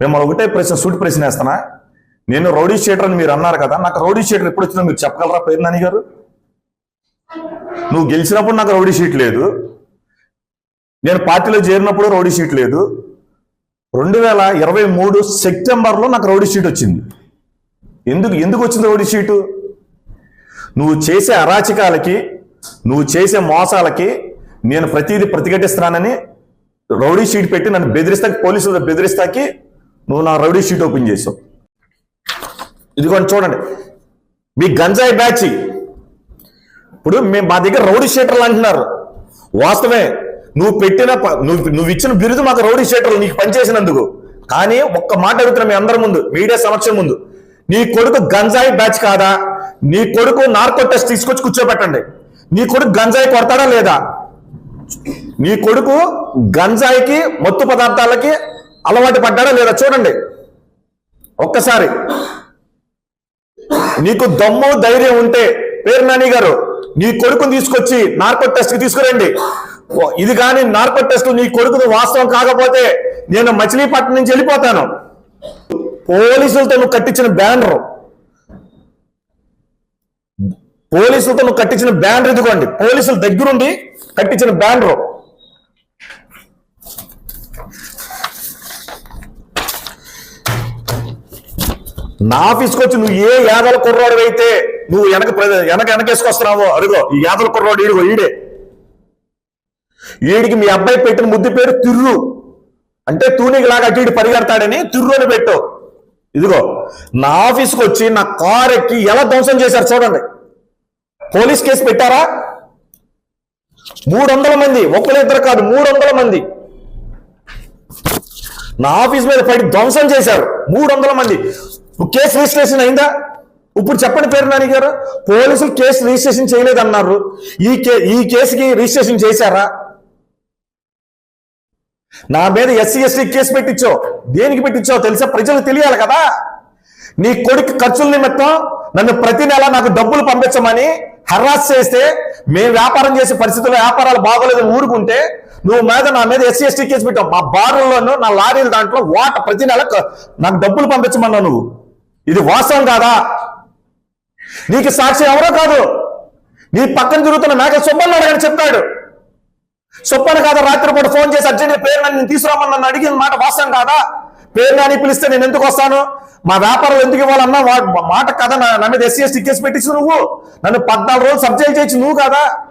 మిమ్మల్ని ఒకటే ప్రశ్న సూటి ప్రశ్న వేస్తానా నేను రౌడీ షీటర్ అని మీరు అన్నారు కదా నాకు రౌడీ షీటర్ ఎప్పుడు వచ్చిందో మీరు చెప్పగలరా పేరు నాని గారు? నువ్వు గెలిచినప్పుడు నాకు రౌడీ షీట్ లేదు. నేను పార్టీలో చేరినప్పుడు రౌడీ షీట్ లేదు. రెండు వేల ఇరవై మూడు సెప్టెంబర్లో నాకు రౌడీ షీట్ వచ్చింది. ఎందుకు ఎందుకు వచ్చింది రౌడీ షీటు? నువ్వు చేసే అరాచకాలకి నువ్వు చేసే మోసాలకి నేను ప్రతిదీ ప్రతిఘటిస్తున్నానని రౌడీ షీట్ పెట్టి నన్ను బెదిరిస్తాకి పోలీసులు బెదిరిస్తాకి నువ్వు నా రౌడీ షీట్ ఓపెన్ చేసావు. ఇదిగోండి చూడండి. మీ గంజాయి బ్యాచ్. ఇప్పుడు మేము మా దగ్గర రౌడీ షీటర్లు అంటున్నారు. వాస్తవమే నువ్వు పెట్టిన నువ్వు నువ్వు ఇచ్చిన బిరుదు మాకు రౌడీ షీటర్లు నీకు పనిచేసినందుకు. కానీ ఒక్క మాట అడుగుతున్నా మీ అందరి ముందు మీడియా సమక్షం ముందు. నీ కొడుకు గంజాయి బ్యాచ్ కాదా? నీ కొడుకు నార్కో టెస్ట్ తీసుకొచ్చి కూర్చోబెట్టండి. నీ కొడుకు గంజాయి కొడతాడా లేదా? నీ కొడుకు గంజాయికి మత్తు పదార్థాలకి అలవాటు పడ్డాడా లేదా చూడండి. ఒక్కసారి. నీకు దమ్ము ధైర్యం ఉంటే పేరు నాని గారు నీ కొడుకుని తీసుకొచ్చి నార్కో టెస్ట్కి తీసుకురండి. ఇది కానీ నార్కో టెస్ట్ నీ కొడుకుది వాస్తవం కాకపోతే నేను మచిలీపట్నం నుంచి వెళ్ళిపోతాను. పోలీసులతో నువ్వు కట్టించిన బ్యానర్. పోలీసులతో నువ్వు కట్టించిన బ్యానర్ ఇదిగోండి. పోలీసుల దగ్గరుండి కట్టించిన బ్యానర్. నా ఆఫీస్కి వచ్చి నువ్వు ఏ యాదల కుర్రాడు అయితే నువ్వు వెనక ప్ర- వెనక వెనకేసుకొస్తున్నావో? అడుగో ఈ యాదల కుర్రాడు ఈడుగో ఈడే. ఈడికి మీ అబ్బాయి పెట్టిన ముద్దు పేరు తిర్రు. అంటే తూనీకిలాగా అటు ఇటు పరిగెడతాడని తిర్రు అని పెట్టు. ఇదిగో నా ఆఫీస్కి వచ్చి నా కార్ ఎక్కి ఎలా ధ్వంసం చేశారు చూడండి. పోలీస్ కేసు పెట్టారా? మూడు వందల మంది ఒక్కరిద్దరు కాదు మూడు వందల మంది. నా ఆఫీస్ మీద పడి ధ్వంసం చేశారు. మూడు వందల మంది. కేసు రిజిస్ట్రేషన్ అయిందా? ఇప్పుడు చెప్పండి పేరు నాని గారు. పోలీసులు కేసు రిజిస్ట్రేషన్ చేయలేదన్నారు. ఈ కే ఈ కేసుకి రిజిస్ట్రేషన్ చేశారా? నా మీద ఎస్సీ ఎస్టీ కేసు పెట్టించో. దేనికి పెట్టించో తెలుసా? ప్రజలు తెలియాలి కదా. నీ కొడుకు ఖర్చుల నిమిత్తం నన్ను ప్రతి నెల నాకు డబ్బులు పంపించమని హర్రాస్ చేస్తే మేము వ్యాపారం చేసే పరిస్థితుల్లో వ్యాపారాలు బాగోలేదని ఊరుకుంటే నువ్వు మీద నా మీద ఎస్సీ ఎస్టీ కేసు పెట్టావు. మా బారుల్లోనూ నా లారీల దాంట్లో వాట ప్రతి నెల నాకు డబ్బులు పంపించమన్నావు నువ్వు. ఇది వాస్తవం కాదా? నీకు సాక్షి ఎవరో కాదు. నీ పక్కన తిరుగుతున్న మేక సుబ్బన్న అడగని చెప్పాడు సుబ్బన్న కాదా రాత్రిపూట ఫోన్ చేసి అర్జెంట్ పేరు నన్ను తీసుకురామని నన్ను అడిగిన మాట వాస్తవం కాదా? పేరు నాని పిలిస్తే నేను ఎందుకు వస్తాను? మా వ్యాపారం ఎందుకు ఇవ్వాలన్నా వా- మాట కదా నా మీద ఎస్సీ ఎస్టీ కేసు పెట్టించు నువ్వు. నన్ను పద్నాలుగు రోజులు సబ్జెక్ట్ చేయొచ్చు నువ్వు కదా?